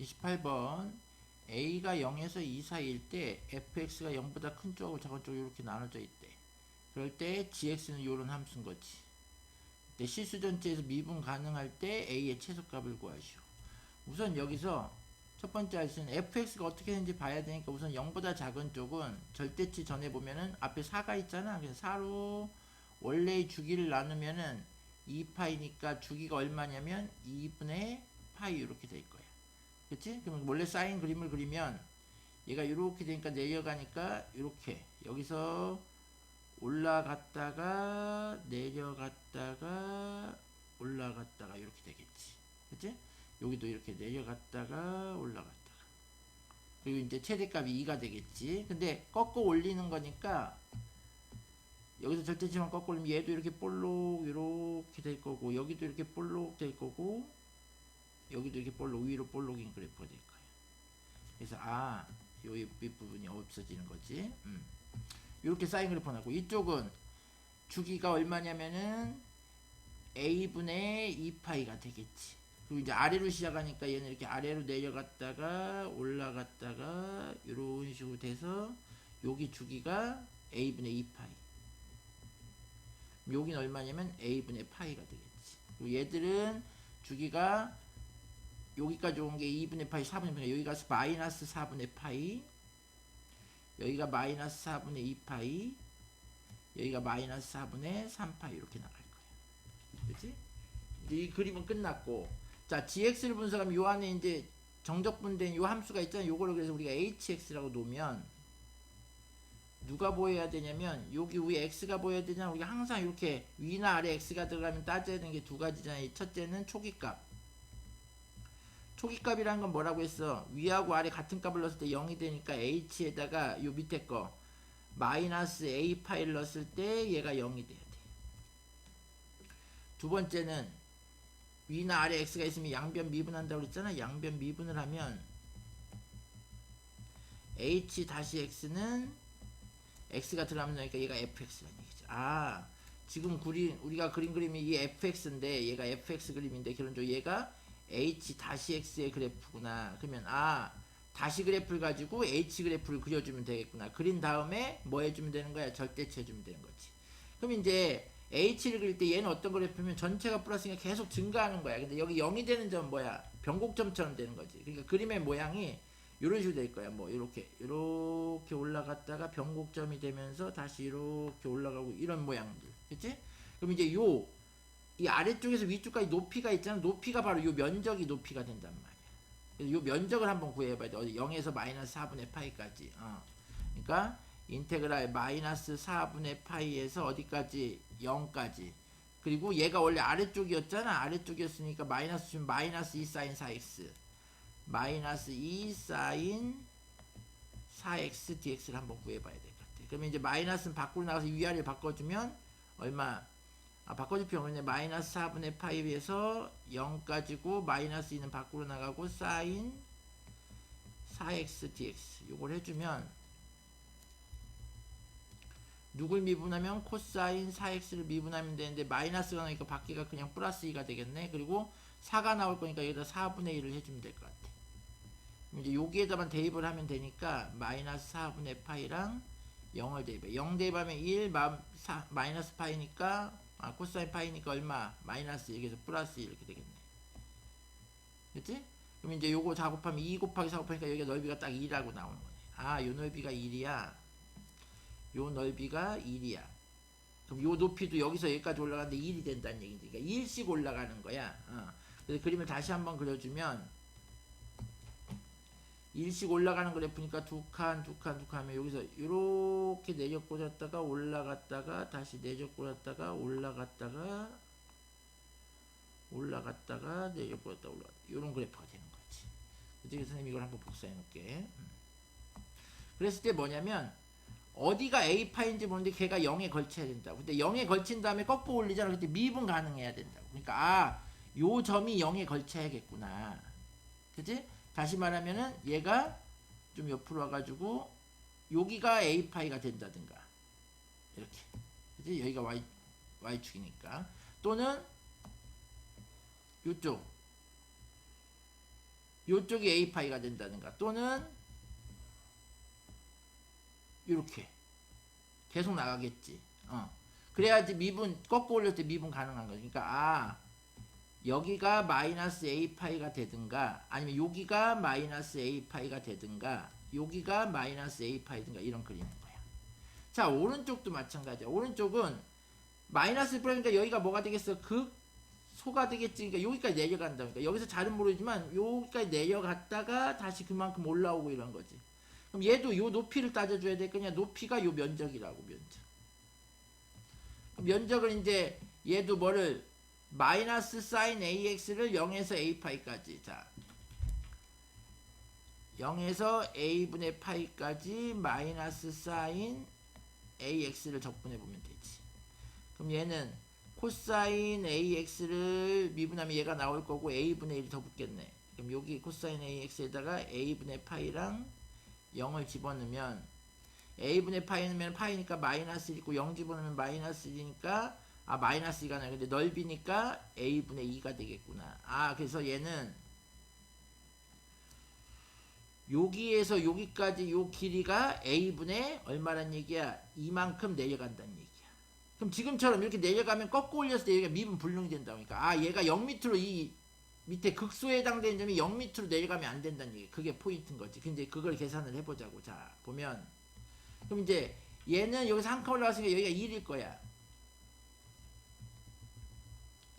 28번 a가 0에서 2 사이일 때 fx가 0보다 큰 쪽하고 작은 쪽 이렇게 나눠져 있대. 그럴 때 gx는 요런 함수인 거지. 실수 전체에서 미분 가능할 때 a의 최소값을 구하시오. 우선 여기서 첫 번째 할 수는 fx가 어떻게 되는지 봐야 되니까 우선 0보다 작은 쪽은 절대치 전에 보면은 앞에 4가 있잖아. 그래서 4로 원래의 주기를 나누면은 2파이니까 주기가 얼마냐면 2분의 파이 이렇게 될 거야. 그치? 그럼 원래 사인 그림을 그리면 얘가 이렇게 되니까 내려가니까 이렇게 여기서 올라갔다가 내려갔다가 올라갔다가 이렇게 되겠지. 그치? 여기도 이렇게 내려갔다가 올라갔다가 그리고 이제 최대값이 2가 되겠지. 근데 꺾어 올리는 거니까 여기서 절대치만 꺾어 올리면 얘도 이렇게 볼록 이렇게 될 거고 여기도 이렇게 볼록 될 거고 여기도 이렇게 볼록 위로 볼록인 그래프가 될 거예요. 그래서 아, 요 윗부분이 없어지는 거지. 음. 이렇게 사인 그래프 나고 이쪽은 주기가 얼마냐면은 a분의 2파이가 되겠지. 그리고 이제 아래로 시작하니까 얘는 이렇게 아래로 내려갔다가 올라갔다가 이런 식으로 돼서 여기 주기가 a분의 2파이. 여기는 얼마냐면 a분의 파이가 되겠지. 그리고 얘들은 주기가 여기까지 온 게 2분의 파이, 4분의 파이, 여기가 마이너스 4분의 파이, 여기가 마이너스 4분의 2파이, 여기가 마이너스 4분의 3파이 이렇게 나갈 거예요. 그렇지? 이 그림은 끝났고, 자, gx를 분석하면 요 안에 이제 정적분된 요 함수가 있잖아요. 요거를 그래서 우리가 hx라고 놓으면 누가 보여야 되냐면 여기 위에 x가 보여야 되냐 우리가 항상 이렇게 위나 아래 x가 들어가면 따져야 되는 게 두 가지잖아요. 첫째는 초기값. 초기값이라는 건 뭐라고 했어? 위하고 아래 같은 값을 넣었을 때 0이 되니까 h에다가 요 밑에 거 마이너스 a 파일 넣었을 때 얘가 0이 돼야 돼. 두 번째는 위나 아래 x가 있으면 양변 미분한다고 그랬잖아. 양변 미분을 하면 h 다시 x는 x가 들어가면 얘가 fx라는 얘기죠. 아, 지금 그리, 우리가 그린 그림이 이 fx인데 얘가 fx 그림인데 결론적으로 얘가 h 다시 x의 그래프구나. 그러면 아 다시 그래프를 가지고 h 그래프를 그려주면 되겠구나. 그린 다음에 뭐 해주면 되는 거야? 절대치 해주면 되는 거지. 그럼 이제 h를 그릴 때 얘는 어떤 그래프면 전체가 플러스니까 계속 증가하는 거야. 근데 여기 0이 되는 점은 뭐야? 변곡점처럼 되는 거지. 그러니까 그림의 모양이 이런 식으로 될 거야. 뭐 이렇게 이렇게 올라갔다가 변곡점이 되면서 다시 이렇게 올라가고 이런 모양들. 그치? 그럼 이제 요 이 아래쪽에서 위쪽까지 높이가 있잖아. 높이가 바로 요 면적이 높이가 된단 말이야. 요 면적을 한번 구해봐야 돼. 어디 0에서 마이너스 4분의 파이까지. 어. 그러니까 인테그랄 마이너스 4분의 파이에서 어디까지? 0까지. 그리고 얘가 원래 아래쪽이었잖아. 아래쪽이었으니까 마이너스 주면 마이너스 2 사인 4x. 마이너스 2 사인 4x dx를 한번 구해봐야 될 것 같아. 그러면 이제 마이너스는 밖으로 나가서 위아래 바꿔주면 얼마? 아, 바꿔줄 필요 없네. 마이너스 4분의 파이에서 0까지고 마이너스 2는 밖으로 나가고 사인 4x dx 요걸 해주면 누굴 미분하면 코사인 4x를 미분하면 되는데 마이너스가 나니까 밖에가 그냥 플러스 2가 되겠네. 그리고 4가 나올 거니까 여기다 4분의 1을 해주면 될 것 같아. 이제 여기에다만 대입을 하면 되니까 마이너스 4분의 파이랑 0을 대입해. 0 대입하면 1 마, 4, 마이너스 파이니까 아, 코사인 파이니까 얼마? 마이너스 1에서 플러스 1 이렇게 되겠네. 그치? 그럼 이제 요거 작업하면 2 곱하기 4 곱하니까 여기가 넓이가 딱 2라고 나오는 거네. 아, 요 넓이가 1이야. 요 넓이가 1이야. 그럼 요 높이도 여기서 여기까지 올라가는데 1이 된다는 얘기지. 그러니까 1씩 올라가는 거야. 어. 그래서 그림을 다시 한번 그려주면 1씩 올라가는 그래프니까 두 칸, 두 칸, 두 칸 하면 여기서 이렇게 내려 꽂았다가 올라갔다가 다시 내려 꽂았다가 올라갔다가 올라갔다가 내려 꽂았다 올라갔다 이런 그래프가 되는 거지. 그래서 선생님 이걸 한번 복사해 놓을게. 음. 그랬을 때 뭐냐면 어디가 A파인지 모르는데 걔가 0에 걸쳐야 된다고. 근데 0에 걸친 다음에 꺾고 올리잖아. 그때 미분 가능해야 된다고. 그러니까 아, 요 점이 0에 걸쳐야겠구나. 그지? 다시 말하면은 얘가 좀 옆으로 와가지고 여기가 A파이가 된다든가. 이렇게. 그지? 여기가 Y, Y축이니까. 또는 요쪽. 요쪽이 A 파이가 된다든가 또는 이렇게 계속 나가겠지. 어. 그래야지 미분 꺾고 올릴 때 미분 가능한 거지. 그러니까 아 여기가 마이너스 A 파이가 되든가 아니면 여기가 마이너스 A 파이가 되든가 여기가 마이너스 A 파이든가 이런 그림인 거야. 자 오른쪽도 마찬가지야. 오른쪽은 마이너스 그러니까 여기가 뭐가 되겠어? 극 소가 되겠지. 그러니까 여기까지 내려간다. 그러니까 여기서 잘은 모르지만 여기까지 내려갔다가 다시 그만큼 올라오고 이런 거지. 그럼 얘도 요 높이를 따져줘야 될 거냐? 높이가 요 면적이라고 면적. 면적을 이제 얘도 뭐를 마이너스 사인 AX를 0에서 A 파이까지 자 0에서 A분의 파이까지 마이너스 사인 AX를 적분해 보면 되지. 그럼 얘는 코사인 AX를 미분하면 얘가 나올 거고 A분의 1이 더 붙겠네. 그럼 여기 코사인 AX에다가 A분의 파이랑 0을 집어넣으면 A분의 파이 넣으면 파이니까 마이너스 1 있고 0 집어넣으면 마이너스 1이니까 아 마이너스 2가 나요. 근데 넓이니까 A분의 2가 되겠구나. 아 그래서 얘는 여기에서 여기까지 요 길이가 A분의 얼마란 얘기야? 이만큼 내려간다는 얘기야. 그럼 지금처럼 이렇게 내려가면 꺾고 올렸을 때 얘가 미분 불능이 된다. 그러니까 아 얘가 0 밑으로 이 밑에 극소에 해당되는 점이 0 밑으로 내려가면 안 된다는 얘기. 그게 포인트인 거지. 근데 그걸 계산을 해보자고. 자 보면 그럼 이제 얘는 여기서 한 칸 올라갔으니까 여기가 1일 거야.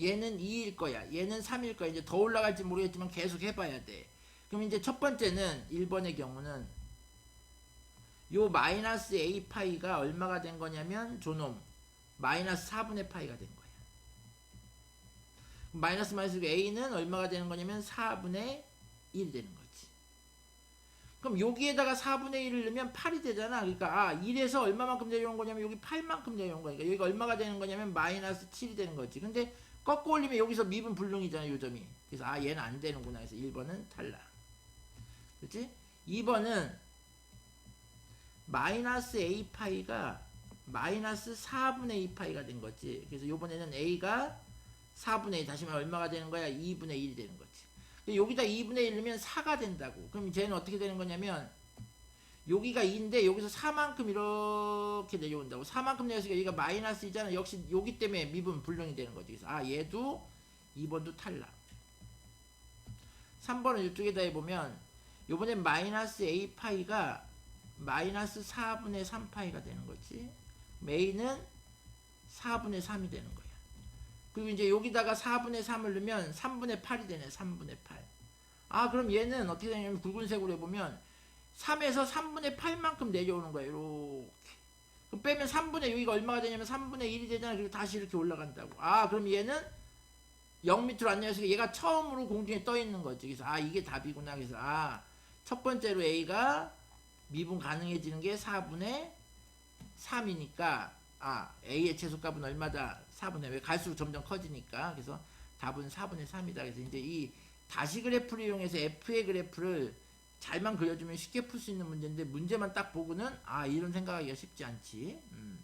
얘는 2일 거야. 얘는 3일 거야. 이제 더 올라갈지 모르겠지만 계속 해봐야 돼. 그럼 이제 첫 번째는 1번의 경우는 요 마이너스 a 파이가 얼마가 된 거냐면 조놈 마이너스 4분의 파이가 된 거야. 마이너스 마이너스 a는 얼마가 되는 거냐면 4분의 1이 되는 거지. 그럼 여기에다가 4분의 1을 넣으면 8이 되잖아. 그러니까 아 1에서 얼마만큼 내려온 거냐면 여기 8만큼 내려온 거니까 여기가 얼마가 되는 거냐면 마이너스 7이 되는 거지. 근데 꺾고 올리면 여기서 미분 불능이잖아 요점이. 그래서 아 얘는 안 되는구나. 그래서 1번은 탈락. 그치? 2번은 마이너스 a 파이가 마이너스 4분의 2 파이가 된 거지. 그래서 요번에는 a가 4분의 2 다시 말해 얼마가 되는 거야? 2분의 1이 되는 거지. 여기다 2분의 1 넣으면 4가 된다고. 그럼 쟤는 어떻게 되는 거냐면 여기가 2인데 여기서 4만큼 이렇게 내려온다고. 4만큼 내려서 여기가 마이너스 이잖아. 역시 여기 때문에 미분 불능이 되는 거지. 그래서 아 얘도 2번도 탈락. 3번은 이쪽에다 해보면 요번엔 마이너스 a 파이가 마이너스 4분의 3 파이가 되는 거지. 메인은 4분의 3이 되는 거야. 그리고 이제 여기다가 4분의 3을 넣으면 3분의 8이 되네. 3분의 8. 아, 그럼 얘는 어떻게 되냐면 붉은색으로 해보면 3에서 3분의 8만큼 내려오는 거야. 이렇게. 그럼 빼면 3분의 여기가 얼마가 되냐면 3분의 1이 되잖아. 그리고 다시 이렇게 올라간다고. 아, 그럼 얘는 0 밑으로 안 내려서 얘가 처음으로 공중에 떠 있는 거지. 그래서 아, 이게 답이구나. 그래서 아, 첫 번째로 A가 미분 가능해지는 게 4분의 3이니까 아 A의 최소값은 얼마다? 4분의 왜 갈수록 점점 커지니까 그래서 답은 4분의 3이다. 그래서 이제 이 다시 그래프를 이용해서 F의 그래프를 잘만 그려주면 쉽게 풀 수 있는 문제인데 문제만 딱 보고는 아 이런 생각하기가 쉽지 않지. 음.